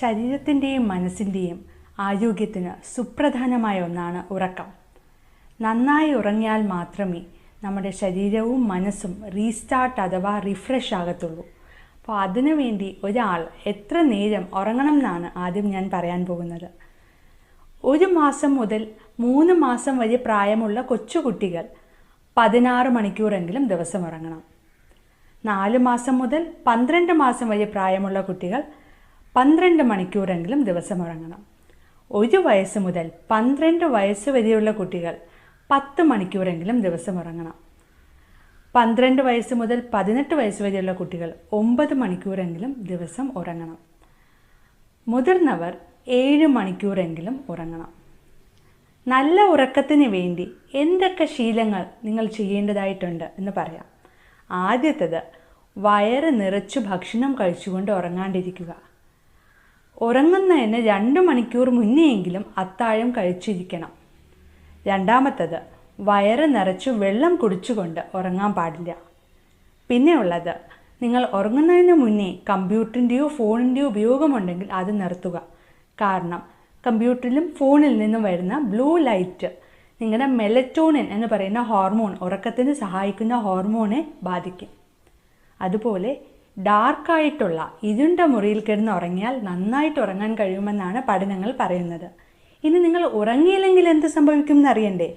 ശരീരത്തിന്റെയും മനസ്സിന്റെയും ആരോഗ്യത്തിന് സുപ്രധാനമായ ഒന്നാണ് ഉറക്കം. നന്നായി ഉറങ്ങിയാൽ മാത്രമേ നമ്മുടെ ശരീരവും മനസ്സും റീസ്റ്റാർട്ട് അഥവാ റിഫ്രഷ് ആകത്തുള്ളൂ. അപ്പോൾ അതിനു വേണ്ടി ഒരാൾ എത്ര നേരം ഉറങ്ങണം എന്നാണ് ആദ്യം ഞാൻ പറയാൻ പോകുന്നത്. ഒരു മാസം മുതൽ മൂന്ന് മാസം വരെ പ്രായമുള്ള കൊച്ചുകുട്ടികൾ പതിനാറ് മണിക്കൂറെങ്കിലും ദിവസം ഉറങ്ങണം. നാല് മാസം മുതൽ പന്ത്രണ്ട് മാസം വരെ പ്രായമുള്ള കുട്ടികൾ പന്ത്രണ്ട് മണിക്കൂറെങ്കിലും ദിവസം ഉറങ്ങണം. ഒരു വയസ്സ് മുതൽ പന്ത്രണ്ട് വയസ്സ് വരെയുള്ള കുട്ടികൾ പത്ത് മണിക്കൂറെങ്കിലും ദിവസം ഉറങ്ങണം. പന്ത്രണ്ട് വയസ്സ് മുതൽ പതിനെട്ട് വയസ്സ് വരെയുള്ള കുട്ടികൾ ഒമ്പത് മണിക്കൂറെങ്കിലും ദിവസം ഉറങ്ങണം. മുതിർന്നവർ ഏഴ് മണിക്കൂറെങ്കിലും ഉറങ്ങണം. നല്ല ഉറക്കത്തിന് വേണ്ടി എന്തൊക്കെ ശീലങ്ങൾ നിങ്ങൾ ചെയ്യേണ്ടതായിട്ടുണ്ട് എന്ന് പറയാം. ആദ്യത്തത് വയറ് നിറച്ചു ഭക്ഷണം കഴിച്ചുകൊണ്ട് ഉറങ്ങാണ്ടിരിക്കുക. ഉറങ്ങുന്നതിന് രണ്ട് മണിക്കൂർ മുന്നെയെങ്കിലും അത്താഴം കഴിച്ചിരിക്കണം. രണ്ടാമത്തത് വയറ് നിറച്ചു വെള്ളം കുടിച്ചുകൊണ്ട് ഉറങ്ങാൻ പാടില്ല. പിന്നെ ഉള്ളത് നിങ്ങൾ ഉറങ്ങുന്നതിന് മുന്നേ കമ്പ്യൂട്ടറിന്റെയോ ഫോണിന്റെയോ ഉപയോഗമുണ്ടെങ്കിൽ അത് നിർത്തുക. കാരണം കമ്പ്യൂട്ടറിലും ഫോണിൽ നിന്നും വരുന്ന ബ്ലൂ ലൈറ്റ് നിങ്ങളുടെ മെലറ്റോണിൻ എന്ന് പറയുന്ന ഹോർമോൺ ഉറക്കത്തിന് സഹായിക്കുന്ന ഹോർമോണെ ബാധിക്കും. അതുപോലെ ഡാർക്കായിട്ടുള്ള ഇരുണ്ട മുറിയിൽ കിടന്ന് ഉറങ്ങിയാൽ നന്നായിട്ട് ഉറങ്ങാൻ കഴിയുമെന്നാണ് പഠനങ്ങൾ പറയുന്നത്. ഇനി നിങ്ങൾ ഉറങ്ങിയില്ലെങ്കിൽ എന്ത് സംഭവിക്കും എന്നറിയണ്ടേ?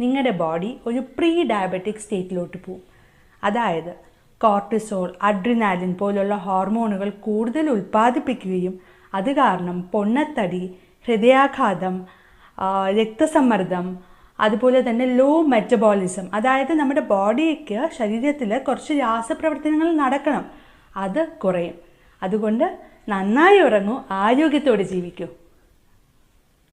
നിങ്ങളുടെ ബോഡി ഒരു പ്രീ ഡയബറ്റിക് സ്റ്റേറ്റിലോട്ട് പോവും. അതായത് കോർട്ടിസോൾ അഡ്രിനാലിൻ പോലുള്ള ഹോർമോണുകൾ കൂടുതൽ ഉൽപ്പാദിപ്പിക്കുകയും അത് കാരണം പൊണ്ണത്തടി ഹൃദയാഘാതം രക്തസമ്മർദ്ദം അതുപോലെ തന്നെ ലോ മെറ്റബോളിസം അതായത് നമ്മുടെ ബോഡിക്ക് ശരീരത്തിൽ കുറച്ച് രാസപ്രവർത്തനങ്ങൾ നടക്കണം. അത് കുറയും. അതുകൊണ്ട് നന്നായി ഉറങ്ങൂ ആരോഗ്യത്തോടെ ജീവിക്കൂ.